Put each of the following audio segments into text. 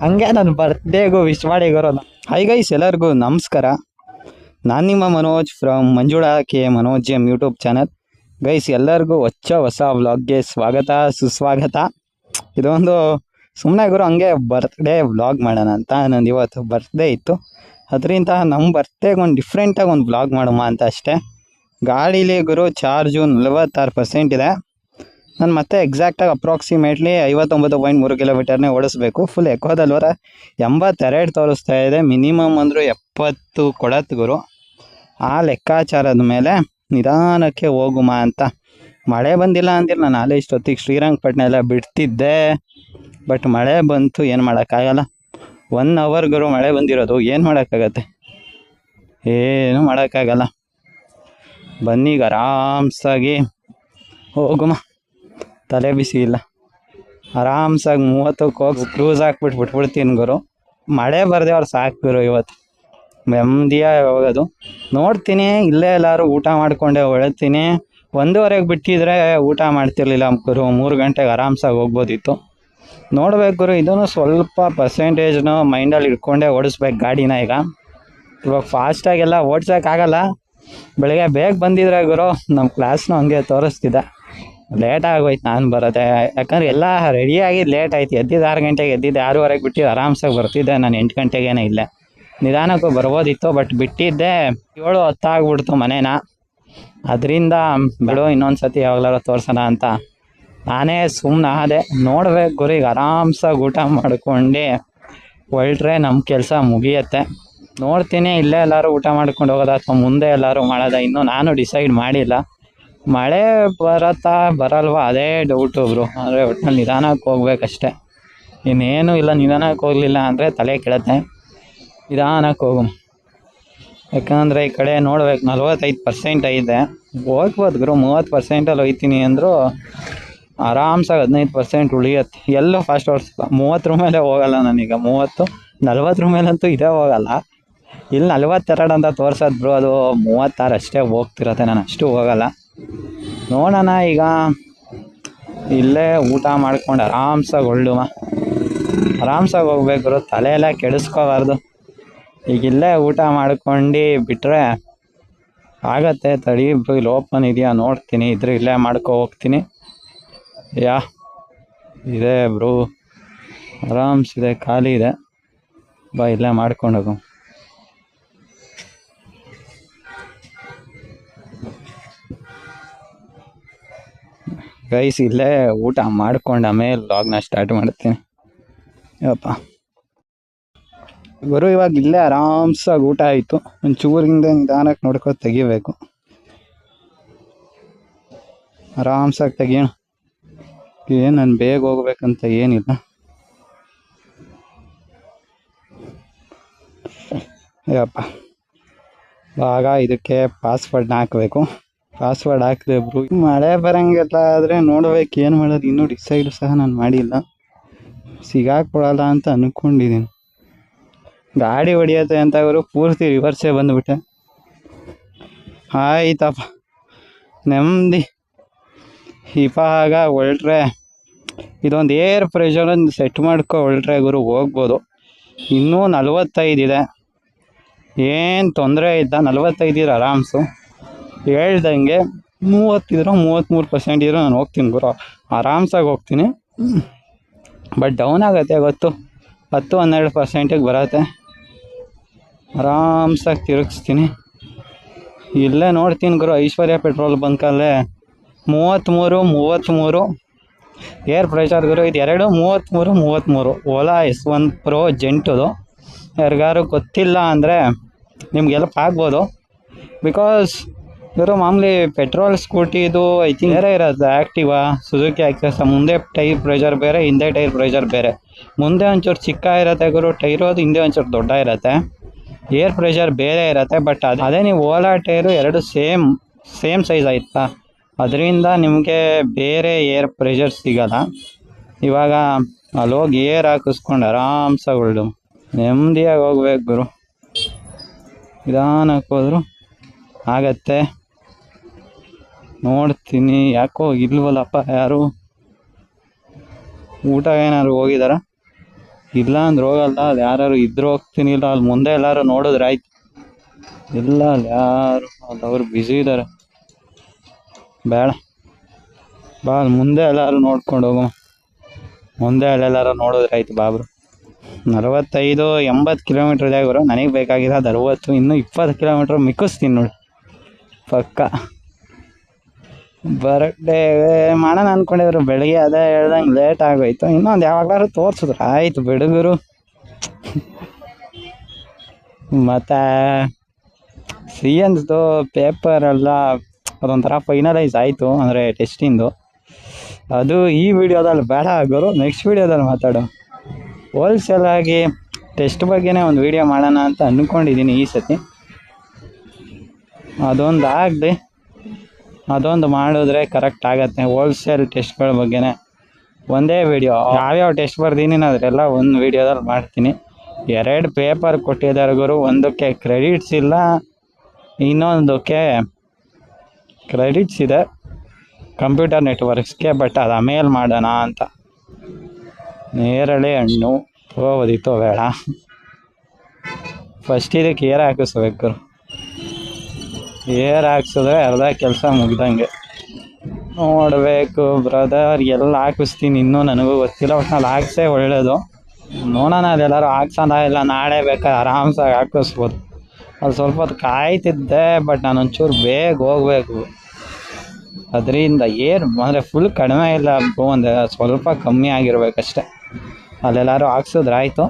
ಹಂಗೆ ನನ್ನ ಬರ್ತ್ಡೇಗೂ ವಿಶ್ ಮಾಡಿ ಗುರು ಹೈ ಗೈಸ್ ಎಲ್ಲರಿಗೂ ನಮಸ್ಕಾರ. ನಾನು ನಿಮ್ಮ Manoj from Manjula K Manoj M YouTube channel guys ಎಲ್ಲರಿಗೂ ಹೊಚ್ಚ ಹೊಸ ವ್ಲಾಗ್ಗೆ ಸ್ವಾಗತ, ಸುಸ್ವಾಗತ. ಇದೊಂದು ಸುಮ್ಮನೆ ಗುರು ಹಂಗೆ ಬರ್ತ್ಡೇ ವ್ಲಾಗ್ ಮಾಡೋಣ ಅಂತ ನಂದು ಇವತ್ತು ಬರ್ತ್ಡೇ ಇತ್ತು. ಅದರಿಂದ ನಮ್ಮ ಬರ್ತ್ಡೇಗೆ ಒಂದು ಡಿಫ್ರೆಂಟಾಗಿ ಒಂದು ವ್ಲಾಗ್ ಮಾಡೋಣ ಅಂತ ಅಷ್ಟೇ. ಗಾಡೀಲಿ ಗುರು ಚಾರ್ಜು ನಲವತ್ತಾರು ಪರ್ಸೆಂಟ್ ಇದೆ. ನಾನು ಮತ್ತೆ ಎಕ್ಸಾಕ್ಟಾಗಿ ಅಪ್ರಾಕ್ಸಿಮೇಟ್ಲಿ ಐವತ್ತೊಂಬತ್ತು ಪಾಯಿಂಟ್ ಮೂರು ಕಿಲೋಮೀಟರ್ನೇ ಓಡಿಸ್ಬೇಕು. ಫುಲ್ ಎಕ್ಕೋದಲ್ವರ ಎಂಬತ್ತೆರಡು ತೋರಿಸ್ತಾ ಇದೆ. ಮಿನಿಮಮ್ ಅಂದರೂ ಎಪ್ಪತ್ತು ಕೊಡತ್ಗುರು ಆ ಲೆಕ್ಕಾಚಾರದ ಮೇಲೆ ನಿಧಾನಕ್ಕೆ ಹೋಗುಮ ಅಂತ. ಮಳೆ ಬಂದಿಲ್ಲ ಅಂದಿಲ್ಲ, ನಾನು ಅಲ್ಲೇ ಇಷ್ಟೊತ್ತಿಗೆ ಶ್ರೀರಂಗಪಟ್ಟಣ ಎಲ್ಲ ಬಿಡ್ತಿದ್ದೆ. ಬಟ್ ಮಳೆ ಬಂತು, ಏನು ಮಾಡೋಕ್ಕಾಗಲ್ಲ. ಒನ್ ಅವರ್ಗುರು ಮಳೆ ಬಂದಿರೋದು. ಏನು ಮಾಡೋಕ್ಕಾಗತ್ತೆ? ಏನು ಮಾಡೋಕ್ಕಾಗಲ್ಲ. ಬನ್ನೀಗ ಆರಾಮ್ಸಾಗಿ ಹೋಗುಮ. ತಲೆ ಬಿಸಿ ಇಲ್ಲ. ಆರಾಮ್ಸಾಗಿ ಮೂವತ್ತಕ್ಕೆ ಹೋಗಿ ಕ್ರೂಸ್ ಹಾಕ್ಬಿಟ್ಟು ಬಿಟ್ಬಿಡ್ತೀನಿ ಗುರು. ಮಳೆ ಬರದೆ ಅವ್ರು ಸಾಕ್ಬಿರು ಇವತ್ತು ನೆಮ್ಮದಿಯಾಗಿ ಹೋಗೋದು. ನೋಡ್ತೀನಿ, ಇಲ್ಲೇ ಎಲ್ಲರೂ ಊಟ ಮಾಡಿಕೊಂಡೆ ಹೊಳತೀನಿ ಒಂದೂವರೆಗೆ ಬಿಟ್ಟಿದ್ರೆ ಊಟ ಮಾಡ್ತಿರ್ಲಿಲ್ಲ ಗುರು. ಮೂರು ಗಂಟೆಗೆ ಆರಾಮ್ಸಾಗಿ ಹೋಗ್ಬೋದಿತ್ತು. ನೋಡ್ಬೇಕು ಗುರು, ಇದನ್ನು ಸ್ವಲ್ಪ ಪರ್ಸೆಂಟೇಜ್ನು ಮೈಂಡಲ್ಲಿ ಇಟ್ಕೊಂಡೆ ಓಡಿಸ್ಬೇಕು ಗಾಡಿನ ಈಗ. ಇವಾಗ ಫಾಸ್ಟಾಗೆಲ್ಲ ಓಡ್ಸೋಕ್ಕಾಗಲ್ಲ. ಬೆಳಗ್ಗೆ ಬೇಗ ಬಂದಿದ್ರೆ ಗುರು ನಮ್ಮ ಕ್ಲಾಸ್ನು ಹಂಗೆ ತೋರಿಸ್ತಿದ್ದೆ ಲೇಟ್ ಆಗೋಯ್ತು, ನಾನು ಬರೋದೆ. ಯಾಕಂದ್ರೆ ಎಲ್ಲ ರೆಡಿಯಾಗಿ ಲೇಟ್ ಆಯ್ತು. ಎದ್ದಿದ್ದು ಆರು ಗಂಟೆಗೆ ಎದ್ದಿದ್ದು, ಆರೂವರೆಗೆ ಬಿಟ್ಟು ಆರಾಮ್ಸಾಗಿ ಬರ್ತಿದ್ದೆ. ನಾನು ಎಂಟು ಗಂಟೆಗೇನೆ ಇಲ್ಲೇ. ನಿಧಾನಕ್ಕೂ ಬರ್ಬೋದಿತ್ತು ಬಟ್ ಬಿಟ್ಟಿದ್ದೆ. ಏಳು ಹೊತ್ತಾಗ್ಬಿಡ್ತು ಮನೇನ. ಅದರಿಂದ, ಬಿಡು ಇನ್ನೊಂದು ಸತಿ ಯಾವಾಗಲಾರು ತೋರ್ಸೋಣ ಅಂತ. ನಾನೇ ಸುಮ್ಮನೆ ಆದೆ. ನೋಡ್ಬೇಕು ಗುರಿಗೆ ಆರಾಮ್ಸಾಗಿ ಊಟ ಮಾಡ್ಕೊಂಡು ಹೊರಟ್ರೆ ನಮ್ಮ ಕೆಲಸ ಮುಗಿಯತ್ತೆ. ನೋಡ್ತೀನಿ, ಇಲ್ಲೇ ಎಲ್ಲರೂ ಊಟ ಮಾಡ್ಕೊಂಡು ಹೋಗೋದಾ ಅಥವಾ ಮುಂದೆ ಎಲ್ಲರೂ ಮಾಡೋದಾ, ಇನ್ನೂ ನಾನು ಡಿಸೈಡ್ ಮಾಡಿಲ್ಲ. ಮಳೆ ಬರತ್ತಾ ಬರಲ್ವಾ? ಅದೇ ಡೌಟು ಬ್ರು ಅಂದರೆ ಒಟ್ಟು ನಿಧಾನಕ್ಕೆ ಹೋಗ್ಬೇಕಷ್ಟೆ. ಇನ್ನೇನು ಇಲ್ಲ, ನಿಧಾನಕ್ಕೆ ಹೋಗಲಿಲ್ಲ ಅಂದರೆ ತಲೆ ಕೆಡತ್ತೆ. ನಿಧಾನಕ್ಕೆ ಹೋಗು. ಯಾಕಂದರೆ ಈ ಕಡೆ ನೋಡ್ಬೇಕು, ನಲ್ವತ್ತೈದು ಪರ್ಸೆಂಟ್ ಐತೆ. ಹೋಗ್ಬೋದು ಗುರು, ಮೂವತ್ತು ಪರ್ಸೆಂಟಲ್ಲಿ ಹೋಯ್ತೀನಿ ಅಂದರೂ ಆರಾಮ್ಸಾಗಿ ಹದಿನೈದು ಪರ್ಸೆಂಟ್ ಉಳಿಯತ್ತೆ. ಎಲ್ಲೂ ಫಾಸ್ಟ್ ಓಡಿಸ್ಲ ಮೂವತ್ತರ ಮೇಲೆ ಹೋಗಲ್ಲ ನನಗೆ. ಮೂವತ್ತು, ನಲ್ವತ್ತರ ಮೇಲಂತೂ ಇದೇ ಹೋಗಲ್ಲ. ಇಲ್ಲಿ ನಲ್ವತ್ತೆರಡು ಅಂತ ತೋರ್ಸೋದು ಬ್ರೋ ಅದು ಮೂವತ್ತಾರು ಅಷ್ಟೇ ಹೋಗ್ತಿರತ್ತೆ. ನಾನು ಅಷ್ಟು ಹೋಗಲ್ಲ. ನೋಡೋಣ ಈಗ. ಇಲ್ಲೇ ಊಟ ಮಾಡ್ಕೊಂಡು ಆರಾಮ್ಸಾಗಿ ಒಳ್ಳುವ ಆರಾಮ್ಸಾಗಿ ಹೋಗ್ಬೇಕು ತಲೆ ಎಲ್ಲ ಕೆಡಿಸ್ಕೋಬಾರ್ದು. ಈಗ ಇಲ್ಲೇ ಊಟ ಮಾಡ್ಕೊಂಡು ಬಿಟ್ಟರೆ ಆಗತ್ತೆ ತಡಿ. ಇಲ್ಲಿ ಓಪನ್ ಇದೆಯಾ? ನೋಡ್ತೀನಿ. ಇದ್ರೆ ಇಲ್ಲೇ ಮಾಡ್ಕೊ ಹೋಗ್ತೀನಿ. ಯಾ, ಇದೆ ಬ್ರೂ. ಆರಾಮ್ಸಿದೆ ಖಾಲಿ ಇದೆ. ಬಾ, ಇಲ್ಲೇ ಮಾಡ್ಕೊಂಡು ಹೋಗು. ಗೈಸ್, ಇಲ್ಲೇ ಊಟ ಮಾಡ್ಕೊಂಡು ಆಮೇಲೆ ಲಾಗ್ನ ಸ್ಟಾರ್ಟ್ ಮಾಡ್ತೀನಿ. ಯಪ್ಪ. ಗುರು, ಇವಾಗ ಇಲ್ಲೇ ಆರಾಮ್ಸಾಗಿ ಊಟ ಆಯಿತು. ಒಂಚೂರಿಂದ ನಿಧಾನಕ್ಕೆ ನೋಡ್ಕೊ ತೆಗಿಬೇಕು. ಆರಾಮ್ಸಾಗಿ ತೆಗಿಯೋಣ. ಏನು ನಾನು ಬೇಗ ಹೋಗ್ಬೇಕಂತ ಏನಿಲ್ಲ. ಯಪ್ಪ. ಆಗ ಇದಕ್ಕೆ ಪಾಸ್ವರ್ಡ್ನ ಹಾಕಬೇಕು. ಪಾಸ್ವರ್ಡ್ ಹಾಕಿದೆ ಒಬ್ರು ಮಳೆ ಬರಂಗೆಲ್ಲ ಆದರೆ ನೋಡ್ಬೇಕು ಏನು ಮಾಡೋದು. ಇನ್ನೂ ಡಿಸೈಡ್ ಸಹ ನಾನು ಮಾಡಿಲ್ಲ. ಸಿಗಾಕೊಳಲ್ಲ ಅಂತ ಅಂದ್ಕೊಂಡಿದ್ದೀನಿ ಗಾಡಿ ಹೊಡಿಯತ್ತೆ ಅಂತ ಅವರು ಪೂರ್ತಿ ರಿವರ್ಸೇ ಬಂದುಬಿಟ್ಟೆ. ಆಯ್ತಪ್ಪ. ನೆಮ್ಮದಿ. ಇವಾಗ ಹೊರಟ್ರೆ, ಇದೊಂದು ಏರ್ ಪ್ರೆಷರನ್ನು ಸೆಟ್ ಮಾಡ್ಕೊ ಹೊರಟ್ರೆ ಗುರು ಹೋಗ್ಬೋದು. ಇನ್ನೂ ನಲ್ವತ್ತೈದಿದೆ ಏನು ತೊಂದರೆ ಇಲ್ಲ. ಇರ ಆರಾಮ್ಸು. ಹೇಳ್ದಂಗೆ ಮೂವತ್ತಿದ್ರೂ ಮೂವತ್ತ್ಮೂರು ಪರ್ಸೆಂಟ್ ಇರೋ ನಾನು ಹೋಗ್ತೀನಿ ಗುರು. ಆರಾಮ್ಸಾಗಿ ಹೋಗ್ತೀನಿ. ಬಟ್ ಡೌನ್ ಆಗುತ್ತೆ ಗೊತ್ತು. ಹತ್ತು, ಹನ್ನೆರಡು ಪರ್ಸೆಂಟಿಗೆ ಬರತ್ತೆ. ಆರಾಮ್ಸಾಗಿ ತಿರುಗಿಸ್ತೀನಿ. ಇಲ್ಲೇ ನೋಡ್ತೀನಿ ಗುರು, ಐಶ್ವರ್ಯ ಪೆಟ್ರೋಲ್ ಬಂಕಲ್ಲೇ ಮೂವತ್ತ್ಮೂರು ಮೂವತ್ತ್ಮೂರು ಏರ್ ಪ್ರೆಷರ್ ಗುರು, ಇದು ಎರಡು ಮೂವತ್ತ್ಮೂರು ಮೂವತ್ತ್ಮೂರು ಓಲಾ ಎಸ್ ಒನ್ ಪ್ರೋ ಜೆಂಟುದು ಯಾರಿಗಾರು ಗೊತ್ತಿಲ್ಲ ಅಂದರೆ ನಿಮ್ಗೆ ಹೆಲ್ಪ್ ಆಗ್ಬೋದು ಬಿಕಾಸ್ ಇವರು ಮಾಮೂಲಿ ಪೆಟ್ರೋಲ್ ಸ್ಕೂಟಿದು ಐ ತಿಂಕ್ ಬೇರೆ ಇರೋದು ಆ್ಯಕ್ಟಿವಾ ಸುಜುಕಿ ಆಕ್ಸಸ್ ಮುಂದೆ ಟೈರ್ ಪ್ರೆಷರ್ ಬೇರೆ, ಹಿಂದೆ ಟೈರ್ ಪ್ರೆಷರ್ ಬೇರೆ. ಮುಂದೆ ಒಂಚೂರು ಚಿಕ್ಕ ಇರುತ್ತೆ ಗುರು ಟೈರು ಅದು ಹಿಂದೆ ಒಂಚೂರು ದೊಡ್ಡ ಇರತ್ತೆ. ಏರ್ ಪ್ರೆಷರ್ ಬೇರೆ ಇರುತ್ತೆ ಬಟ್ ಅದು, ಅದೇ ನೀವು ಓಲಾ ಟೈರು ಎರಡು ಸೇಮ್ ಸೇಮ್ ಸೈಜ್ ಆಯ್ತಾ? ಅದರಿಂದ ನಿಮಗೆ ಬೇರೆ ಏರ್ ಪ್ರೆಷರ್ ಸಿಗಲ್ಲ. ಇವಾಗ ಅಲ್ಲೋಗಿ ಏರ್ ಹಾಕಿಸ್ಕೊಂಡು ಆರಾಮ್ಸಗಳು ನೆಮ್ಮದಿಯಾಗಿ ಹೋಗ್ಬೇಕು ಗುರು. ನಿಧಾನಕ್ಕೆ ಹೋದ್ರು. ಆಗತ್ತೆ. ನೋಡ್ತೀನಿ. ಯಾಕೋ ಇಲ್ವಲ್ಲಪ್ಪ ಯಾರು? ಊಟ ಏನಾದ್ರು ಹೋಗಿದಾರ? ಇಲ್ಲ ಅಂದ್ರೆ ಹೋಗಲ್ಲ. ಅಲ್ಲಿ ಯಾರು ಇದ್ರು ಹೋಗ್ತೀನಿ. ಇಲ್ಲ, ಅಲ್ಲಿ ಮುಂದೆ ಎಲ್ಲಾರು ನೋಡಿದ್ರೆ ಆಯ್ತು. ಇಲ್ಲ, ಅಲ್ಲಿ ಯಾರು ಅಲ್ಲಿ ಅವ್ರು ಬ್ಯುಸಿ ಇದ್ದಾರೆ ಬೇಡ. ಬಾ, ಅಲ್ಲಿ ಮುಂದೆ ಎಲ್ಲಾರು ನೋಡ್ಕೊಂಡು ಹೋಗೋ. ಮುಂದೆ ಅಲ್ಲೆಲ್ಲಾರು ನೋಡಿದ್ರೆ ಆಯ್ತು ಬಾಬ್ರು. ನಲವತ್ತೈದು, ಎಂಬತ್ತು ಕಿಲೋಮೀಟ್ರ್ ನನಗೆ ನನಗೆ ಬೇಕಾಗಿರೋದು ಅರವತ್ತು, ಇನ್ನೂ ಇಪ್ಪತ್ತು ಕಿಲೋಮೀಟ್ರ್ ಮಿಕ್ಕಿಸ್ತೀನಿ ನೋಡಿ. ಪಕ್ಕ. ಬರ್ಡೇ ಮಾಡೋಣ ಅನ್ಕೊಂಡಿದ್ರು. ಬೆಳಿಗ್ಗೆ ಅದೇ ಹೇಳ್ದಂಗೆ ಲೇಟ್ ಆಗೋಯ್ತು. ಇನ್ನೊಂದು ಯಾವಾಗ್ಲಾರು ತೋರ್ಸಿದ್ರು. ಆಯಿತು ಬಿಡುಗರು ಮತ್ತು ಸಿ ಎನ್ಸ್ದು ಪೇಪರ್ ಎಲ್ಲ ಅದೊಂಥರ ಫೈನಲೈಸ್ ಆಯಿತು. ಅಂದರೆ ಟೆಸ್ಟಿಂದು ಅದು ಈ ವಿಡಿಯೋದಲ್ಲಿ ಬೇಡ ಆಗೋರು ನೆಕ್ಸ್ಟ್ ವಿಡಿಯೋದಲ್ಲಿ ಮಾತಾಡೋ. ಹೋಲ್ಸೇಲ್ ಆಗಿ ಟೆಸ್ಟ್ ಬಗ್ಗೆನೇ ಒಂದು ವಿಡಿಯೋ ಮಾಡೋಣ ಅಂತ ಅಂದ್ಕೊಂಡಿದ್ದೀನಿ ಈ ಸತಿ. ಅದೊಂದು ಆಗಲಿ. ಅದೊಂದು ಮಾಡಿದ್ರೆ ಕರೆಕ್ಟ್ ಆಗತ್ತೆ. ಹೋಲ್ಸೇಲ್ ಟೆಸ್ಟ್ಗಳ ಬಗ್ಗೆನೇ. ಒಂದೇ ವಿಡಿಯೋ ಯಾವ್ಯಾವ ಟೆಸ್ಟ್ ಬರ್ದೀನಿ ಅದರೆಲ್ಲ ಒಂದು ವಿಡಿಯೋದಲ್ಲಿ ಮಾಡ್ತೀನಿ. ಎರಡು ಪೇಪರ್ ಕೊಟ್ಟಿದ್ದಾರೆ ಒಂದಕ್ಕೆ ಕ್ರೆಡಿಟ್ಸ್ ಇಲ್ಲ, ಇನ್ನೊಂದಕ್ಕೆ ಕ್ರೆಡಿಟ್ಸ್ ಇದೆ. ಕಂಪ್ಯೂಟರ್ ನೆಟ್ವರ್ಕ್ಸ್ಗೆ ಬಟ್ ಅದು ಆಮೇಲೆ ಮಾಡೋಣ ಅಂತ. ನೇರಳೆ ಹಣ್ಣು, ಹೋಗೋದಿತ್ತು, ಬೇಡ. ಫಸ್ಟ್ ಇದಕ್ಕೆ ಏರ್ ಹಾಕಿಸ್ಬೇಕು. ಏರ್ ಹಾಕ್ಸಿದ್ರೆ ಅರ್ಧ ಕೆಲಸ ಮುಗ್ದಂಗೆ. ನೋಡಬೇಕು ಬ್ರದರ್ ಎಲ್ಲ ಹಾಕಿಸ್ತೀನಿ. ಇನ್ನೂ ನನಗೂ ಗೊತ್ತಿಲ್ಲ, ಒಟ್ನಲ್ಲಿ ಹಾಕ್ಸೇ ಒಳ್ಳೇದು. ನೋಡೋಣ, ಅದೆಲ್ಲರೂ ಹಾಕ್ಸೋಣ ಇಲ್ಲ, ನಾಳೆ ಬೇಕಾದ್ರೆ ಆರಾಮ್ಸಾಗಿ ಹಾಕಿಸ್ಬೋದು. ಅಲ್ಲಿ ಸ್ವಲ್ಪ ಹೊತ್ತು ಕಾಯ್ತಿದ್ದೆ ಬಟ್ ನಾನು ಒಂಚೂರು ಬೇಗ ಹೋಗ್ಬೇಕು. ಅದರಿಂದ ಏನು, ಅಂದರೆ ಫುಲ್ ಕಡಿಮೆ ಇಲ್ಲ ಒಂದು ಸ್ವಲ್ಪ ಕಮ್ಮಿ ಆಗಿರ್ಬೇಕಷ್ಟೆ ಅಲ್ಲೆಲ್ಲರೂ ಹಾಕ್ಸಿದ್ರೆ ಆಯಿತು.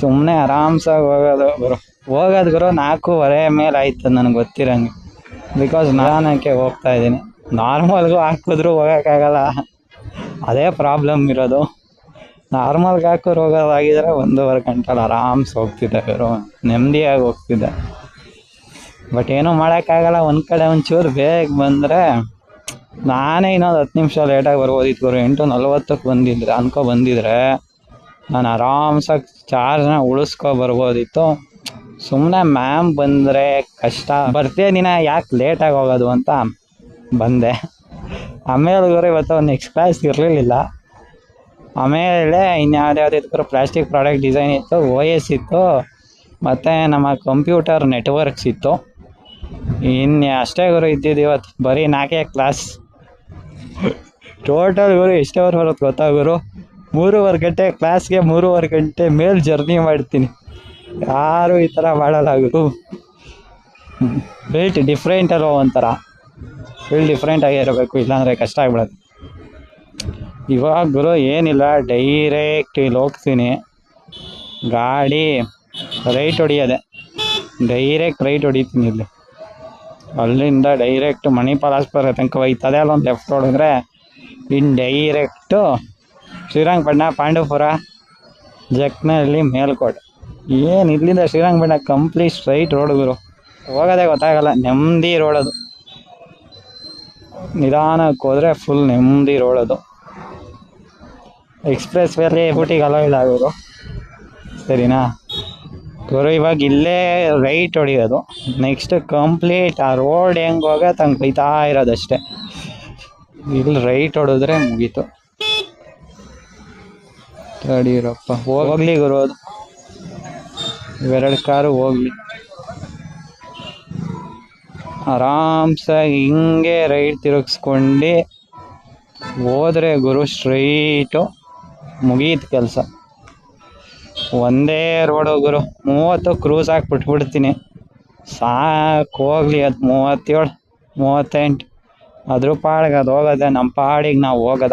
ಸುಮ್ಮನೆ ಆರಾಮ್ಸಾಗಿ ಹೋಗೋದು ಗುರು ಹೋಗೋದು ಗುರು, ನಾಲ್ಕೂವರೆ ಮೇಲೆ ಆಯ್ತು ನನಗೆ ಗೊತ್ತಿರಂಗೆ. ಬಿಕಾಸ್ ನಾನಕ್ಕೆ ಹೋಗ್ತಾ ಇದ್ದೀನಿ. ನಾರ್ಮಲ್ಗೂ ಹಾಕಿದ್ರು ಹೋಗೋಕ್ಕಾಗಲ್ಲ. ಅದೇ ಪ್ರಾಬ್ಲಮ್ ಇರೋದು. ನಾರ್ಮಲ್ಗೆ ಹಾಕೋರು ಹೋಗೋದಾಗಿದ್ರೆ ಒಂದೂವರೆ ಗಂಟೆಲಿ ಆರಾಮ್ಸ್ ಹೋಗ್ತಿದ್ದೆ ಗುರು. ನೆಮ್ಮದಿಯಾಗಿ ಹೋಗ್ತಿದ್ದೆ. ಬಟ್ ಏನೂ ಮಾಡೋಕ್ಕಾಗಲ್ಲ. ಒಂದು ಕಡೆ ಒಂಚೂರು ಬೇಗ ಬಂದರೆ ನಾನೇ ಇನ್ನೊಂದು ಹತ್ತು ನಿಮಿಷ ಲೇಟಾಗಿ ಬರ್ಬೋದಿತ್ತು ಗುರು. ಎಂಟು ನಲ್ವತ್ತಕ್ಕೆ ಬಂದಿದ್ರೆ, ಅನ್ಕೊ ಬಂದಿದ್ರೆ ನಾನು ಆರಾಮ್ಸಾಗಿ ಚಾರ್ಜ್ನ ಉಳಿಸ್ಕೊ ಬರ್ಬೋದಿತ್ತು. ಸುಮ್ಮನೆ ಮ್ಯಾಮ್ ಬಂದರೆ ಕಷ್ಟ. ಬರ್ತೀಯ ದಿನ ಯಾಕೆ ಲೇಟಾಗಿ ಹೋಗೋದು ಅಂತ ಬಂದೆ. ಆಮೇಲೆ ಇವತ್ತು ನೆಕ್ಸ್ಟ್ ಕ್ಲಾಸ್ ಇರಲಿಲ್ಲ. ಆಮೇಲೆ ಇನ್ಯಾವ್ದ್ಯಾವ್ದು ಇತ್ತು ಪ್ಲಾಸ್ಟಿಕ್ ಪ್ರಾಡಕ್ಟ್ ಡಿಸೈನ್ ಇತ್ತು ಓ ಎಸ್ ಇತ್ತು, ಮತ್ತು ನಮ್ಮ ಕಂಪ್ಯೂಟರ್ ನೆಟ್ವರ್ಕ್ಸ್ ಇತ್ತು. ಇನ್ನು ಅಷ್ಟೇ ಗುರು ಇದ್ದಿದ್ದು ಇವತ್ತು. ಬರೀ ನಾಲ್ಕೇ ಕ್ಲಾಸ್ ಟೋಟಲ್ ಗುರು ಎಷ್ಟೇ ಅವರ್ ಬರುತ್ತೆ ಗೊತ್ತಾ ಗುರು? ಮೂರುವರೆ ಗಂಟೆ ಕ್ಲಾಸ್ಗೆ ಮೂರುವರೆ ಗಂಟೆ ಮೇಲೆ ಜರ್ನಿ ಮಾಡ್ತೀನಿ. ಯಾರು ಈ ಥರ ಮಾಡಲ್ಲ ಬೆಲ್ಟ್ ಡಿಫ್ರೆಂಟ್ ಅಲ್ವ ಒಂಥರ? ಫುಲ್ ಡಿಫ್ರೆಂಟ್ ಆಗಿರಬೇಕು ಇಲ್ಲಾಂದರೆ ಕಷ್ಟ ಆಗ್ಬಿಡೋದು ಇವಾಗ ಗುರು, ಏನಿಲ್ಲ ಡೈರೆಕ್ಟ್ ಇಲ್ಲಿ ಹೋಗ್ತೀನಿ. ಗಾಡಿ ರೈಟ್ ಹೊಡಿಯೋದೆ. ಡೈರೆಕ್ಟ್ ರೈಟ್ ಹೊಡಿತೀನಿ ಇಲ್ಲಿ. ಅಲ್ಲಿಂದ ಡೈರೆಕ್ಟ್ ಮಣಿಪಾಲ್ ಆಸ್ಪತ್ರೆ ತನಕ ಹೋಯ್ತದೆ ಅಲ್ಲೊಂದು ಲೆಫ್ಟ್ ಹೊಡೆದ್ರೆ ಇನ್ನು ಡೈರೆಕ್ಟು ಶ್ರೀರಂಗಪಟ್ಟಣ, ಪಾಂಡವಪುರ, ಜಕ್ನಹಳ್ಳಿ, ಮೇಲ್ಕೋಟೆ. ಏನು ಇಲ್ಲಿಂದ ಶ್ರೀರಂಗಪಟ್ಟಣ ಕಂಪ್ಲೀಟ್ ಸ್ಟ್ರೈಟ್ ರೋಡ್ ಗುರು. ಹೋಗೋದೇ ಗೊತ್ತಾಗಲ್ಲ, ನೆಮ್ಮದಿ ರೋಡ್ ಅದು. ನಿಧಾನಕ್ಕೆ ಹೋದರೆ ಫುಲ್ ನೆಮ್ಮದಿ ರೋಡ್ ಅದು. ಎಕ್ಸ್ಪ್ರೆಸ್ ವೇಲಿ ಬೂಟಿಗೆ ಅಲೋ ಇಲ್ಲ ಗುರು. ಸರಿನಾ? ಗುರು, ಇವಾಗ ಇಲ್ಲೇ ರೈಟ್ ಹೊಡಿಯೋದು. ನೆಕ್ಸ್ಟ್ ಕಂಪ್ಲೀಟ್ ಆ ರೋಡ್ ಹೆಂಗೆ ಹೋಗೋ ತಂಗೆ ಬೈತಾ ಇರೋದಷ್ಟೇ. ಇಲ್ಲಿ ರೈಟ್ ಹೊಡೆದ್ರೆ ಮುಗೀತು. ತಡೀರಪ್ಪ. ಹೋಗ್ಲಿ ಗುರು ಅದು. ಇವೆರಡು ಕಾರು ಹೋಗ್ಲಿ. ಆರಾಮ್ಸಾಗಿ ಹಿಂಗೆ ರೈಟ್ ತಿರುಗಿಸ್ಕೊಂಡು ಹೋದ್ರೆ ಗುರು ಸ್ಟ್ರೈಟು ಮುಗೀತು ಕೆಲಸ. ಒಂದೇ ರೋಡು ಗುರು, ಮೂವತ್ತು ಕ್ರೂಸ್ ಹಾಕಿ ಬಿಟ್ಬಿಡ್ತೀನಿ. ಸಾಕು ಹೋಗ್ಲಿ ಅದು ಮೂವತ್ತೇಳು, ಮೂವತ್ತೆಂಟು. ಅದ್ರ ಪಾಡಿಗೆ ಅದು ಹೋಗೋದೆ ನಮ್ಮ ಪಾಡಿಗೆ ನಾವು ಹೋಗೋದ.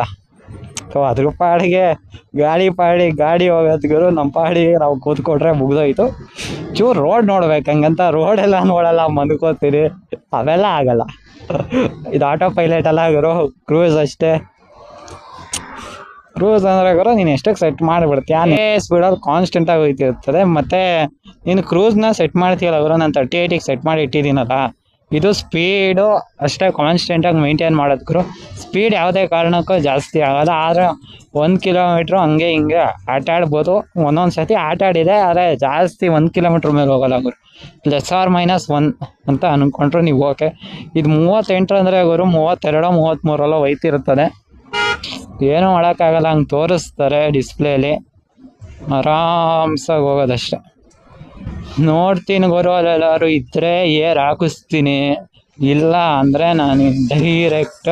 ಅದ್ರ ಪಾಡಿಗೆ ಗಾಡಿ ಪಾಡಿ, ಗಾಡಿ ಹೋಗೋದ್ಗರು ನಮ್ಮ ಪಾಡಿಗೆ ನಾವು ಕೂತ್ಕೊಟ್ರೆ ಮುಗ್ದೋಯ್ತು. ಚೂರು ರೋಡ್ ನೋಡ್ಬೇಕು ಹಂಗಂತ ರೋಡೆಲ್ಲ ನೋಡಲ್ಲ ಮಂದ್ಕೋತೀರಿ ಅವೆಲ್ಲ ಆಗಲ್ಲ. ಇದು ಆಟೋ ಪೈಲಟ್ ಎಲ್ಲ ಗುರು ಕ್ರೂಸ್ ಅಷ್ಟೇ. ಕ್ರೂಸ್ ಅಂದ್ರೆ ಗುರು, ನೀನು ಎಷ್ಟಕ್ಕೆ ಸೆಟ್ ಮಾಡಿಬಿಡ್ತೀಯ? ಅದೇ ಸ್ಪೀಡಲ್ಲಿ ಕಾನ್ಸ್ಟೆಂಟಾಗಿ ಹೋಗ್ತಿರ್ತದೆ, ಮತ್ತು ನೀನು ಕ್ರೂಸ್ನ ಸೆಟ್ ಮಾಡ್ತೀಯಲ್ಲ ಗುರು, ನಾನು ತರ್ಟಿ ಏಯ್ಟಿಗೆ ಸೆಟ್ ಮಾಡಿ ಇಟ್ಟಿದ್ದೀನಲ್ಲ, ಇದು ಸ್ಪೀಡು ಅಷ್ಟೇ ಕಾನ್ಸ್ಟೆಂಟಾಗಿ ಮೇಂಟೈನ್ ಮಾಡೋದು ಗುರು. ಸ್ಪೀಡ್ ಯಾವುದೇ ಕಾರಣಕ್ಕೂ ಜಾಸ್ತಿ ಆಗೋಲ್ಲ. ಆದರೆ ಒಂದು ಕಿಲೋಮೀಟ್ರು ಹಂಗೆ ಹಿಂಗೆ ಆಟ ಆಡ್ಬೋದು ಒಂದೊಂದು ಸತಿ ಆಟ ಆಡಿದೆ, ಆದರೆ ಜಾಸ್ತಿ ಒಂದು ಕಿಲೋಮೀಟ್ರ್ ಮೇಲೆ ಹೋಗೋಲ್ಲ ಗುರು. ಪ್ಲಸ್ ಆರ್ ಮೈನಸ್ ಒನ್ ಅಂತ ಅಂದ್ಕೊಂಡ್ರು ನೀವು ಓಕೆ ಇದು ಮೂವತ್ತೆಂಟು ಅಂದರೆ ಗುರು, ಮೂವತ್ತೆರಡು ಮೂವತ್ತ್ಮೂರಲ್ಲ ಒಯ್ತಿರ್ತದೆ ಏನೂ ಮಾಡೋಕ್ಕಾಗಲ್ಲ, ಹಂಗೆ ತೋರಿಸ್ತಾರೆ ಡಿಸ್ಪ್ಲೇಲಿ ಆರಾಮ್ಸಾಗಿ ಹೋಗೋದಷ್ಟೆ. ನೋಡ್ತೀನಿ ಗುರು, ಅಲ್ಲೆಲ್ಲರೂ ಇದ್ದರೆ ಏರ್ ಹಾಕಿಸ್ತೀನಿ. ಇಲ್ಲ ಅಂದರೆ ನಾನು ಡೈರೆಕ್ಟ್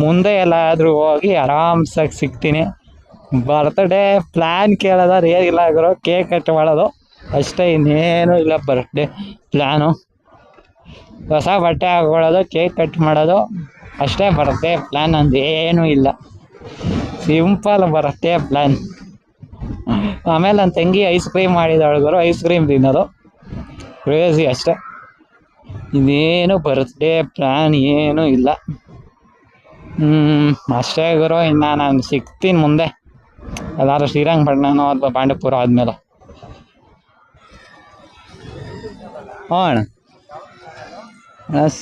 ಮುಂದೆ ಎಲ್ಲಾದರೂ ಹೋಗಿ ಆರಾಮ್ಸಾಗಿ ಸಿಗ್ತೀನಿ. ಬರ್ತ್ಡೇ ಪ್ಲ್ಯಾನ್ ಕೇಳೋದ ಇಲ್ಲ ಗುರು ಕೇಕ್ ಕಟ್ ಮಾಡೋದು. ಅಷ್ಟೇ, ಇನ್ನೇನು ಇಲ್ಲ ಬರ್ತ್ಡೇ ಪ್ಲ್ಯಾನು ಹೊಸ ಬಟ್ಟೆ ಹಾಕೊಳ್ಳೋದು ಕೇಕ್ ಕಟ್ ಮಾಡೋದು. ಅಷ್ಟೇ ಬರುತ್ತೆ ಪ್ಲ್ಯಾನ್ ಅಂದು ಏನೂ ಇಲ್ಲ. ಸಿಂಪಲ್ ಬರುತ್ತೆ ಪ್ಲ್ಯಾನ್ ಆಮೇಲೆ ನನ್ನ ತಂಗಿ ಐಸ್ ಕ್ರೀಮ್ ಮಾಡಿದಳು ಐಸ್ ಕ್ರೀಮ್ ತಿನ್ನೋದು. ಕ್ರೇಜಿ ಅಷ್ಟೇ. ಇನ್ನೇನು ಬರ್ತ್ಡೇ ಪ್ಲ್ಯಾನ್ ಏನೂ ಇಲ್ಲ. ಹ್ಞೂ ಅಷ್ಟೇ ಗುರು. ಇನ್ನು ನಾನು ಸಿಗ್ತೀನಿ ಮುಂದೆ. ಎಲ್ಲಾರು ಶ್ರೀರಂಗಪಟ್ಟಣನೋ ಅಥವಾ ಪಾಂಡವಪುರ ಆದಮೇಲೆ. ಹ್ಞೂ ಅಣ್ಣ.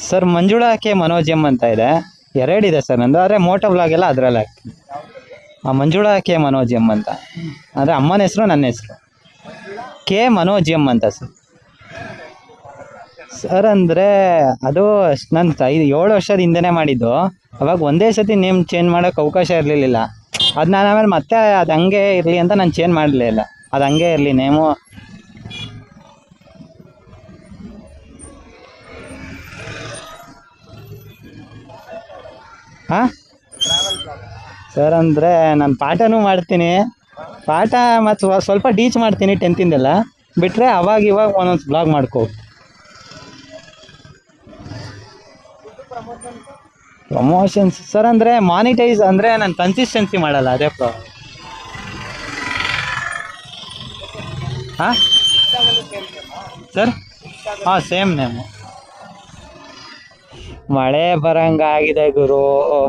Sir Manjula K Manoj M ಅಂತ ಇದೆ. ಎರಡಿದೆ ಸರ್ ನಂದು. ಆದರೆ ಮೋಟೋ ಬ್ಲಾಗ್ ಎಲ್ಲ ಅದರಲ್ಲೇ ಹಾಕ್ತೀನಿ. ಆ ಮಂಜುಳಾ ಕೆ ಮನೋಜ್ ಎಂ ಅಂತ. ಅಂದರೆ ಅಮ್ಮನ ಹೆಸರು ನನ್ನ ಹೆಸರು. ಕೆ ಮನೋಜ್ ಎಂ ಅಂತ ಸರ್. ಸರ್ ಅಂದರೆ ಅದು ನಾನು ಐದು ಏಳು ವರ್ಷದ ಹಿಂದೆನೇ ಮಾಡಿದ್ದು. ಅವಾಗ ಒಂದೇ ಸತಿ ನೇಮ್ ಚೇಂಜ್ ಮಾಡೋಕ್ಕೆ ಅವಕಾಶ ಇರಲಿಲ್ಲ ಅದು ನಾನು ಆಮೇಲೆ ಮತ್ತೆ ಅದು ಹಂಗೆ ಇರಲಿ ಅಂತ ನಾನು ಚೇಂಜ್ ಮಾಡಲಿಲ್ಲ ಅದು ಹಂಗೆ ಇರಲಿ ನೇಮು. ಹಾಂ? ಸರ್ ಅಂದರೆ ನಾನು ಪಾಠನೂ ಮಾಡ್ತೀನಿ. ಪಾಠ ಮತ್ತು ಸ್ವಲ್ಪ ಟೀಚ್ ಮಾಡ್ತೀನಿ ಟೆಂತಿಂದೆಲ್ಲ ಬಿಟ್ಟರೆ ಅವಾಗ ಇವಾಗ ಒಂದೊಂದು ಬ್ಲಾಗ್ ಮಾಡ್ಕೋ ಪ್ರಮೋಷನ್ಸ್ ಸರ್ ಅಂದರೆ ಮಾನಿಟೈಸ್ ಅಂದರೆ ನಾನು ಕನ್ಸಿಸ್ಟೆನ್ಸಿ ಮಾಡಲ್ಲ, ಅದೇ ಪ್ರಾಬ್ಲಮ್ ಹಾಂ? ಸರ್? ಹಾಂ ಸೇಮ್ ನೇಮು ಮಳೆ ಬರಂಗಾಗಿದೆ ಗುರು,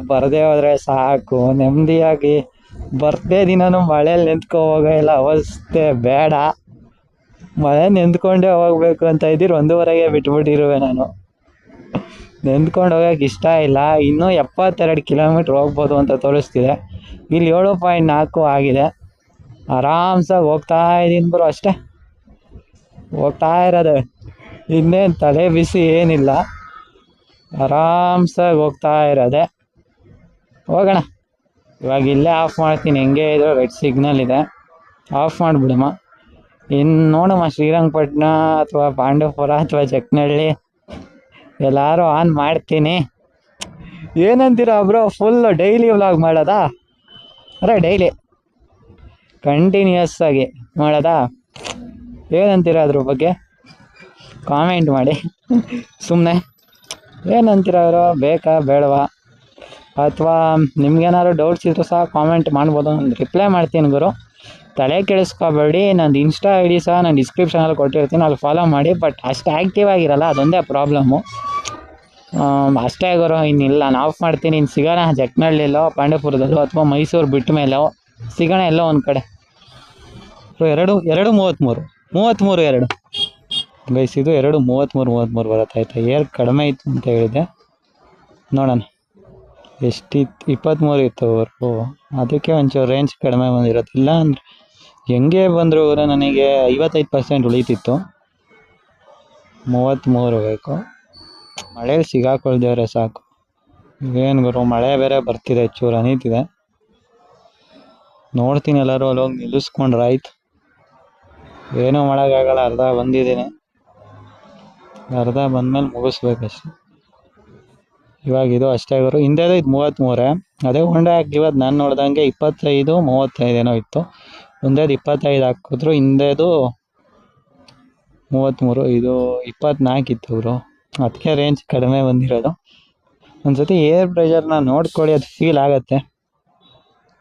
ಬರದೇ ಹೋದ್ರೆ ಸಾಕು. ನೆಮ್ಮದಿಯಾಗಿ ಬರ್ತೇ ದಿನನೂ ಮಳೇಲಿ ನಿಂತ್ಕೊ ಹೋಗೋ ಇಲ್ಲ ಅವಸ್ಥೆ ಬೇಡ. ಮಳೆ ನಿಂತ್ಕೊಂಡೇ ಹೋಗ್ಬೇಕು ಅಂತ ಇದ್ದೀರಿ, ಒಂದೂವರೆಗೆ ಬಿಟ್ಬಿಟ್ಟಿರುವೆ ನಾನು. ನಿಂತ್ಕೊಂಡು ಹೋಗೋಕೆ ಇಷ್ಟ ಇಲ್ಲ. ಇನ್ನೂ ಎಪ್ಪತ್ತೆರಡು ಕಿಲೋಮೀಟ್ರ್ ಹೋಗ್ಬೋದು ಅಂತ ತೋರಿಸ್ತಿದೆ. ಇಲ್ಲಿ ಏಳು ಪಾಯಿಂಟ್ ನಾಲ್ಕು ಆಗಿದೆ. ಆರಾಮ್ಸಾಗಿ ಹೋಗ್ತಾ ಇದ್ದೀನಿ ಬ್ರೋ ಅಷ್ಟೇ. ಹೋಗ್ತಾ ಇರೋದು. ಇನ್ನೇನು ತಲೆ ಬಿಸಿ ಏನಿಲ್ಲ. ಆರಾಮ್ಸಾಗಿ ಹೋಗ್ತಾ ಇರೋದೆ. ಹೋಗೋಣ. ಇವಾಗ ಇಲ್ಲೇ ಆಫ್ ಮಾಡ್ತೀನಿ. ಹೆಂಗೆ ಇದ್ರು ರೆಡ್ ಸಿಗ್ನಲ್ ಇದೆ. ಆಫ್ ಮಾಡಿಬಿಡಮ್ಮ. ಇನ್ನು ನೋಡಮ್ಮ ಶ್ರೀರಂಗಪಟ್ಟಣ ಅಥವಾ ಪಾಂಡವಪುರ ಅಥವಾ ಚಕ್ನಹಳ್ಳಿ ಎಲ್ಲಾರು ಆನ್ ಮಾಡ್ತೀನಿ. ಏನಂತೀರ ಬ್ರೋ ಫುಲ್ ಡೈಲಿ ವ್ಲಾಗ್ ಮಾಡೋದಾ? ಅರೆ ಡೈಲಿ ಕಂಟಿನ್ಯೂಸ್ ಆಗಿ ಮಾಡೋದಾ? ಏನಂತೀರ ಅದ್ರ ಬಗ್ಗೆ? ಕಾಮೆಂಟ್ ಮಾಡಿ. ಸುಮ್ಮನೆ ಏನಂತೀರ ಅವರು ಬೇಕಾ, ಬೇಡವಾ? ಅಥವಾ ನಿಮ್ಗೇನಾದ್ರು ಡೌಟ್ಸ್ ಇದ್ರೂ ಸಹ ಕಾಮೆಂಟ್ ಮಾಡ್ಬೋದು. ನಾನು ರಿಪ್ಲೈ ಮಾಡ್ತೀನಿ ಗುರು. ತಲೆ ಕೆಡಿಸ್ಕೋಬೇಡಿ. ನಂದು ಇನ್ಸ್ಟಾ ಐ ಡಿ ಸಹ ನಾನು ಡಿಸ್ಕ್ರಿಪ್ಷನಲ್ಲಿ ಕೊಟ್ಟಿರ್ತೀನಿ. ಅಲ್ಲಿ ಫಾಲೋ ಮಾಡಿ. ಬಟ್ ಅಷ್ಟು ಆ್ಯಕ್ಟಿವ್ ಆಗಿರಲ್ಲ, ಅದೊಂದೇ ಪ್ರಾಬ್ಲಮ್ಮು ಅಷ್ಟೇ ಗುರು, ಇನ್ನಿಲ್ಲ. ನಾನು ಆಫ್ ಮಾಡ್ತೀನಿ. ಇನ್ನು ಸಿಗೋಣ. ಜಕ್ನಹಳ್ಳಿಲೋ ಪಾಂಡವಪುರದಲ್ಲೋ, ಅಥವಾ ಮೈಸೂರು ಬಿಟ್ಟ ಮೇಲೋ. ಸಿಗೋಣ ಎಲ್ಲೋ ಒಂದು ಕಡೆ. ಎರಡು ಎರಡು ಮೂವತ್ತ್ಮೂರು ಮೂವತ್ತ್ಮೂರು ಎರಡು. ಬಯಸಿದ್ದು ಎರಡು ಮೂವತ್ತ್ಮೂರು ಮೂವತ್ತ್ಮೂರು ಬರುತ್ತೆ. ಆಯಿತಾ? ಏರ್ ಕಡಿಮೆ ಇತ್ತು ಅಂತ ಹೇಳಿದೆ ನೋಡೋಣ. ಎಷ್ಟಿತ್ತು ಇಪ್ಪತ್ತ್ಮೂರು ಇತ್ತು ಅವರು ಅದಕ್ಕೆ ಒಂಚೂರು ರೇಂಜ್ ಕಡಿಮೆ ಬಂದಿರುತ್ತೆ. ಇಲ್ಲ ಅಂದರೆ, ಹೆಂಗೆ ಬಂದರೂ ನನಗೆ ಐವತ್ತೈದು ಪರ್ಸೆಂಟ್ ಉಳಿತಿತ್ತು. ಮೂವತ್ತ್ಮೂರು ಬೇಕು. ಮಳೇಲಿ ಸಿಗಾಕೊಳ್ದೇವ್ರೆ ಸಾಕು. ಏನು ಗುರು, ಮಳೆ ಬೇರೆ ಬರ್ತಿದೆ, ಚೂರು ಅನೀತಿದೆ. ನೋಡ್ತೀನಿ ಎಲ್ಲರೂ ಅಲ್ಲಿ ಹೋಗಿ ನಿಲ್ಲಿಸ್ಕೊಂಡ್ರೆ ಆಯ್ತು. ಏನೂ ಮಾಡೋಕ್ಕಾಗಲ್ಲ, ಅರ್ಧ ಬಂದಿದ್ದೀನಿ. ಅರ್ಧ ಬಂದಮೇಲೆ ಮುಗಿಸ್ಬೇಕಷ್ಟೆ. ಇವಾಗ ಇದು ಅಷ್ಟೇ ಗುರು. ಹಿಂದೆದು ಇದು ಮೂವತ್ತ್ಮೂರೇ. ಅದೇ ಹೊಂಡ ಇವತ್ತು ನಾನು ನೋಡ್ದಂಗೆ ಇಪ್ಪತ್ತೈದು, ಮೂವತ್ತೈದು ಏನೋ ಇತ್ತು. ಮುಂದೆದು ಇಪ್ಪತ್ತೈದು ಹಾಕಿದ್ರು, ಹಿಂದೆದು ಮೂವತ್ತ್ಮೂರು, ಇದು ಇಪ್ಪತ್ನಾಲ್ಕು ಇತ್ತು ಗುರು. ಅದಕ್ಕೆ ರೇಂಜ್ ಕಡಿಮೆ ಬಂದಿರೋದು. ಒಂದ್ಸತಿ ಏರ್ ಪ್ರೆಷರ್ನ ನೋಡ್ಕೊಳ್ಳಿ, ಅದು ಫೀಲ್ ಆಗುತ್ತೆ.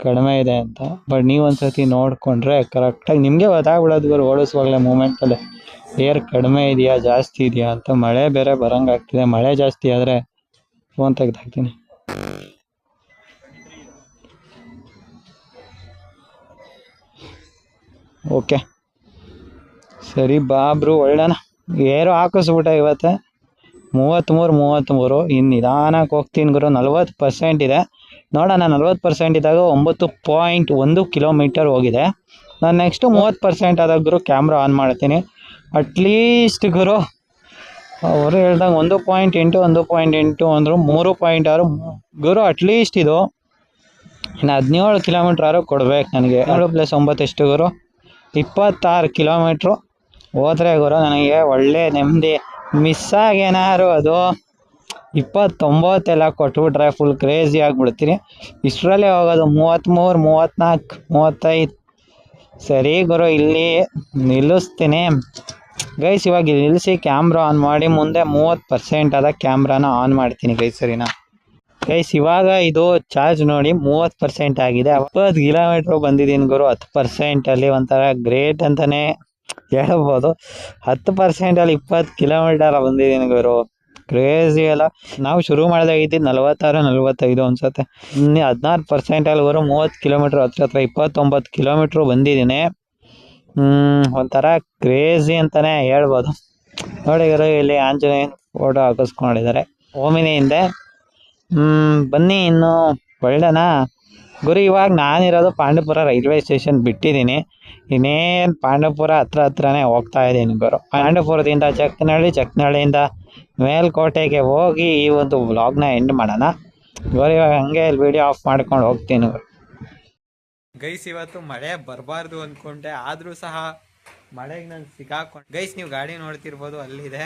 ಕಡಿಮೆ ಇದೆ ಅಂತ. ಬಟ್ ನೀವು ಒಂದ್ಸತಿ ನೋಡಿಕೊಂಡ್ರೆ ಕರೆಕ್ಟಾಗಿ ನಿಮಗೆ ಗೊತ್ತಾಗ್ಬಿಡೋದು ಗುರು, ಓಡಿಸುವಾಗಲೇ ಮೂಮೆಂಟಲ್ಲೇ ಏರ್ ಕಡಿಮೆ ಇದೆಯಾ, ಜಾಸ್ತಿ ಇದೆಯಾ ಅಂತ. ಮಳೆ ಬೇರೆ ಬರಂಗಾಗ್ತಿದೆ ಮಳೆ ಜಾಸ್ತಿ ಆದರೆ ಫೋನ್ ತೆಗ್ದಾಕ್ತೀನಿ ಓಕೆ ಸರಿ ಬಾಬ್ರು ಒಳ್ಳೇನ ಏರು ಹಾಕಿಸ್ಬಿಟ್ಟೆ ಇವತ್ತೆ. ಮೂವತ್ತ್ಮೂರು ಮೂವತ್ತ್ಮೂರು ಇನ್ನು ನಿಧಾನಕ್ಕೆ ಹೋಗ್ತೀನಿ ಗುರು. ನಲ್ವತ್ತು ಪರ್ಸೆಂಟ್ ಇದೆ. ನೋಡೋಣ, ನಲ್ವತ್ತು ಪರ್ಸೆಂಟ್ ಇದ್ದಾಗ ಒಂಬತ್ತು ಪಾಯಿಂಟ್ ಒಂದು ಕಿಲೋಮೀಟರ್ ಹೋಗಿದೆ. ನಾನು ನೆಕ್ಸ್ಟು ಮೂವತ್ತು ಪರ್ಸೆಂಟ್ ಆದಾಗ ಗುರು ಕ್ಯಾಮ್ರಾ ಆನ್ ಮಾಡ್ತೀನಿ. ಅಟ್ಲೀಸ್ಟ್ ಗುರು, ಅವರು ಹೇಳ್ದಂಗೆ ಒಂದು ಪಾಯಿಂಟ್ ಎಂಟು, ಒಂದು ಪಾಯಿಂಟ್ ಎಂಟು ಅಂದರು ಮೂರು ಪಾಯಿಂಟ್ ಆರು. ಗುರು ಅಟ್ಲೀಸ್ಟ್ ಇದು ಇನ್ನು ಹದಿನೇಳು ಕಿಲೋಮೀಟ್ರ್ ಆದ್ರೂ ಕೊಡ್ಬೇಕು ನನಗೆ. ಏಳು ಪ್ಲಸ್ ಒಂಬತ್ತು ಎಷ್ಟು ಗುರು? ಇಪ್ಪತ್ತಾರು ಕಿಲೋಮೀಟ್ರು ಹೋದರೆ ಗುರು, ನನಗೆ ಒಳ್ಳೆ ನೆಮ್ಮದಿ. ಮಿಸ್ ಆಗೇನಾರು ಅದು ಇಪ್ಪತ್ತೊಂಬತ್ತೆಲ್ಲ ಕೊಟ್ಬಿಟ್ರೆ ಫುಲ್ ಕ್ರೇಜಿ ಆಗಿಬಿಡ್ತೀನಿ. ಇಷ್ಟರಲ್ಲೇ ಹೋಗೋದು ಮೂವತ್ತ್ಮೂರು ಮೂವತ್ತ್ನಾಲ್ಕು ಮೂವತ್ತೈದು. ಸರಿ ಗುರು, ಇಲ್ಲಿ ನಿಲ್ಲಿಸ್ತೀನಿ. ಗೈಸ್ ಇವಾಗ ನಿಲ್ಲಿಸಿ ಕ್ಯಾಮ್ರಾ ಆನ್ ಮಾಡಿ, ಮುಂದೆ ಮೂವತ್ತು ಪರ್ಸೆಂಟ್ ಆದ ಕ್ಯಾಮ್ರಾನ ಆನ್ ಮಾಡ್ತೀನಿ ಗೈಸ್ ಸರಿನಾ? ಗೈಸ್ ಇವಾಗ ಇದು ಚಾರ್ಜ್ ನೋಡಿ ಮೂವತ್ತು ಪರ್ಸೆಂಟ್ ಆಗಿದೆ. ಇಪ್ಪತ್ತು ಕಿಲೋಮೀಟ್ರ್ ಬಂದಿದ್ದೀನಿ ಗುರು, ಹತ್ತು ಪರ್ಸೆಂಟಲ್ಲಿ ಒಂಥರ ಗ್ರೇಟ್ ಅಂತಲೇ ಹೇಳ್ಬೋದು ಹತ್ತು ಪರ್ಸೆಂಟಲ್ಲಿ ಇಪ್ಪತ್ತು ಕಿಲೋಮೀಟರ್ ಬಂದಿದ್ದೀನಿ ಗುರು. ಕ್ರೇಜಿ ಅಲ್ಲ. ನಾವು ಶುರು ಮಾಡಿದಾಗಿದ್ದು ನಲವತ್ತಾರು, ನಲವತ್ತೈದು ಅನ್ಸುತ್ತೆ. ಇನ್ನು ಹದಿನಾರು ಪರ್ಸೆಂಟಲ್ಲಿ ಬರೋ ಮೂವತ್ತು ಕಿಲೋಮೀಟ್ರ್ ಹತ್ರ ಹತ್ರ ಇಪ್ಪತ್ತೊಂಬತ್ತು ಕಿಲೋಮೀಟ್ರ್ ಬಂದಿದ್ದೀನಿ. ಒಂಥರ ಕ್ರೇಜಿ ಅಂತಲೇ ಹೇಳ್ಬೋದು. ನೋಡಿ ಇಲ್ಲಿ ಆಂಜನೇಯನ್ ಫೋಟೋ ಹಾಕಿಸ್ಕೊಂಡಿದ್ದಾರೆ. ಓಮಿನಿ ಹಿಂದೆ. ಹ್ಮ್, ಬನ್ನಿ ಇನ್ನು ಒಳ್ಳೆನಾ ಗುರು, ಇವಾಗ ನಾನಿರೋದು ಪಾಂಡವಪುರ ರೈಲ್ವೆ ಸ್ಟೇಷನ್ ಬಿಟ್ಟಿದ್ದೀನಿ. ಇನ್ನೇನು ಪಾಂಡವಪುರ ಹತ್ರ ಹತ್ರನೇ ಹೋಗ್ತಾ ಇದ್ದೀನಿ ಗುರು. ಪಾಂಡವಪುರದಿಂದ ಚಕ್ನಹಳ್ಳಿ ಚಕ್ನಹಳ್ಳಿಯಿಂದ ಮೇಲ್ಕೋಟೆಗೆ ಹೋಗಿ ಈ ಒಂದು ವ್ಲಾಗ್ನ ಎಂಡ್ ಮಾಡೋಣ. ಗುರು, ಇವಾಗ ಹಂಗೆ ಇಲ್ಲಿ ವಿಡಿಯೋ ಆಫ್ ಮಾಡ್ಕೊಂಡು ಹೋಗ್ತೀನಿ ಗುರು. ಗೈಸ್ ಇವತ್ತು ಮಳೆ ಬರಬಾರ್ದು ಅಂದ್ಕೊಂಡೆ ಆದರೂ ಸಹ ಮಳೆಗೆ ನಾನು ಸಿಗಾಕೊಂಡು ಗೈಸ್ ನೀವು ಗಾಡಿ ನೋಡ್ತಿರ್ಬೋದು, ಅಲ್ಲಿದೆ.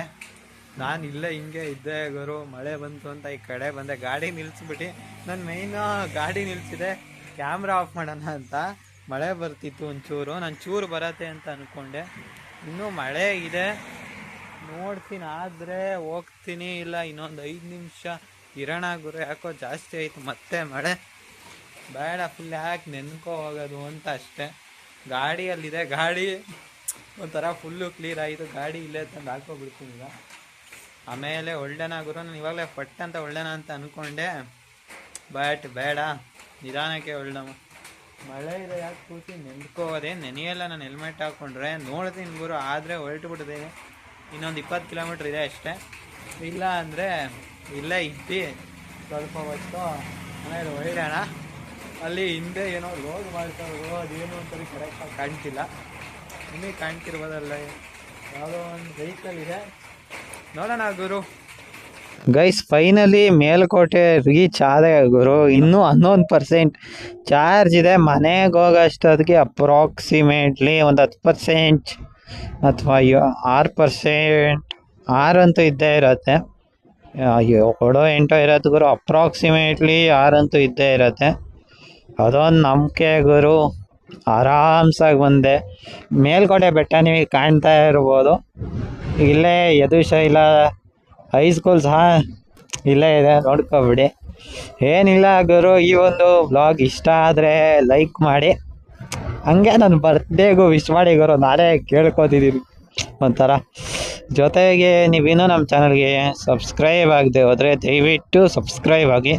ನಾನು ಇಲ್ಲೇ ಹಿಂಗೆ ಇದ್ದೆ ಗುರು, ಮಳೆ ಬಂತು ಅಂತ ಈ ಕಡೆ ಬಂದೆ. ಗಾಡಿ ನಿಲ್ಸ್ಬಿಟ್ಟು ನಾನು ಮೈನ್ ಗಾಡಿ ನಿಲ್ಸಿದೆ. ಕ್ಯಾಮ್ರಾ ಆಫ್ ಮಾಡೋಣ ಅಂತ. ಮಳೆ ಬರ್ತಿತ್ತು ಒಂಚೂರು, ನಾನು ಚೂರು ಬರತ್ತೆ ಅಂತ ಅಂದ್ಕೊಂಡೆ ಇನ್ನೂ ಮಳೆ ಇದೆ. ನೋಡ್ತೀನಿ, ಆದರೆ ಹೋಗ್ತೀನಿ ಇಲ್ಲ, ಇನ್ನೊಂದು ಐದು ನಿಮಿಷ. ಇರೋಣ ಗುರು, ಯಾಕೋ ಜಾಸ್ತಿ ಆಯಿತು, ಮತ್ತೆ ಮಳೆ. ಬೇಡ ಫುಲ್ ಯಾಕೆ ನೆನ್ಕೋ ಹೋಗೋದು ಅಂತ ಅಷ್ಟೇ. ಗಾಡಿಯಲ್ಲಿದೆ, ಗಾಡಿ. ಒಂಥರ ಫುಲ್ಲು ಕ್ಲೀರ್ ಆಯಿತು. ಗಾಡಿ ಇಲ್ಲೇ ತಂದು ಹಾಕೋಬಿಡ್ತೀನಿ ಈಗ. ಆಮೇಲೆ ಒಳ್ಳೆನ ಗುರು, ನಾನು ಇವಾಗಲೇ ಪಟ್ ಅಂತ ಒಳ್ಳೆನ ಅಂತ ಅಂದ್ಕೊಂಡೆ ಬಟ್ ಬೇಡ, ನಿಧಾನಕ್ಕೆ ಒಳ್ಳೆ ಮಳೆ ಇದೆ ಯಾಕೆ ಕೂತಿ ನೆನ್ಕೋದೆ, ನೆನೆಯಲ್ಲ ನಾನು ಹೆಲ್ಮೆಟ್ ಹಾಕ್ಕೊಂಡ್ರೆ ನೋಡ್ತೀನಿ ಗುರು, ಆದರೆ ಹೊರಟು ಬಿಡ್ತೀನಿ ಇನ್ನೊಂದು ಇಪ್ಪತ್ತು ಕಿಲೋಮೀಟ್ರ್ ಇದೆ ಅಷ್ಟೇ. ಇಲ್ಲ ಅಂದರೆ ಇಲ್ಲೇ ಇದ್ದಿ ಸ್ವಲ್ಪ ಹೊತ್ತು. ಆಮೇಲೆ ಹೊರಡೋಣ ಅಲ್ಲಿ ಹಿಂದೆ ಏನೋ ಲೋಡ್ ಮಾಡ್ತಾರೋ ಅದೇನು ಅಂತ ಕರೆಕ್ಟಾಗಿ ಕಾಣ್ತಿಲ್ಲ. ಇನ್ನೇ ಕಾಣ್ತಿರ್ಬೋದಲ್ಲ, ಯಾವುದೋ ಒಂದು ವೆಹಿಕಲ್ ಇದೆ. ಗೈಸ್ ಫೈನಲಿ ಮೇಲ್ಕೋಟೆ ರೀಚ್ ಆದ ಗುರು. ಇನ್ನೂ ಹನ್ನೊಂದು ಪರ್ಸೆಂಟ್ ಚಾರ್ಜ್ ಇದೆ. ಮನೆಗೆ ಹೋಗೋಷ್ಟೊತ್ತಿಗೆ ಅಪ್ರಾಕ್ಸಿಮೇಟ್ಲಿ ಒಂದು ಹತ್ತು ಪರ್ಸೆಂಟ್ ಅಥವಾ ಆರು ಪರ್ಸೆಂಟ್ ಆರಂತೂ ಇದ್ದೇ ಇರತ್ತೆ. ಕೊಡೋ ಎಂಟೋ ಇರತ್ತೆ ಗುರು. ಅಪ್ರಾಕ್ಸಿಮೇಟ್ಲಿ ಆರಂತೂ ಇದ್ದೇ ಇರತ್ತೆ. ಅದೊಂದು ನಂಬಿಕೆ ಗುರು. ಆರಾಮ್ಸಾಗಿ ಬಂದೆ. ಮೇಲ್ಕೋಟೆ ಬೆಟ್ಟ ನೀವು ಕಾಣ್ತಾ ಇರ್ಬೋದು. ಇಲ್ಲೇ ಹೈ ಹೈಸ್ಕೂಲ್ ಸಹ ಇಲ್ಲೇ ಇದೆ, ನೋಡ್ಕೊಬಿಡಿ. ಏನಿಲ್ಲ ಗುರು, ಈ ಒಂದು ಬ್ಲಾಗ್ ಇಷ್ಟ ಆದರೆ ಲೈಕ್ ಮಾಡಿ. ಹಂಗೆ ನನ್ನ ಬರ್ತ್ಡೇಗೂ ವಿಶ್ ಮಾಡಿ ಗುರು, ನಾನೇ ಕೇಳ್ಕೊತಿದ್ದೀನಿ ಒಂಥರ. ಜೊತೆಗೆ ನೀವಿನ್ನೂ ನಮ್ಮ ಚಾನಲ್ಗೆ ಸಬ್ಸ್ಕ್ರೈಬ್ ಆಗದೆ ಹೋದರೆ ದಯವಿಟ್ಟು ಸಬ್ಸ್ಕ್ರೈಬ್ ಆಗಿ.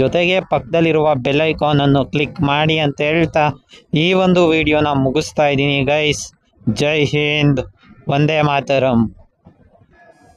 ಜೊತೆಗೆ ಪಕ್ಕದಲ್ಲಿರುವ ಬೆಲ್ ಐಕಾನನ್ನು ಕ್ಲಿಕ್ ಮಾಡಿ ಅಂತ ಹೇಳ್ತಾ ಈ ಒಂದು ವಿಡಿಯೋನ ಮುಗಿಸ್ತಾ ಇದ್ದೀನಿ ಗೈಸ್ ಜೈ ಹಿಂದ್. வந்தே மாத்தரம்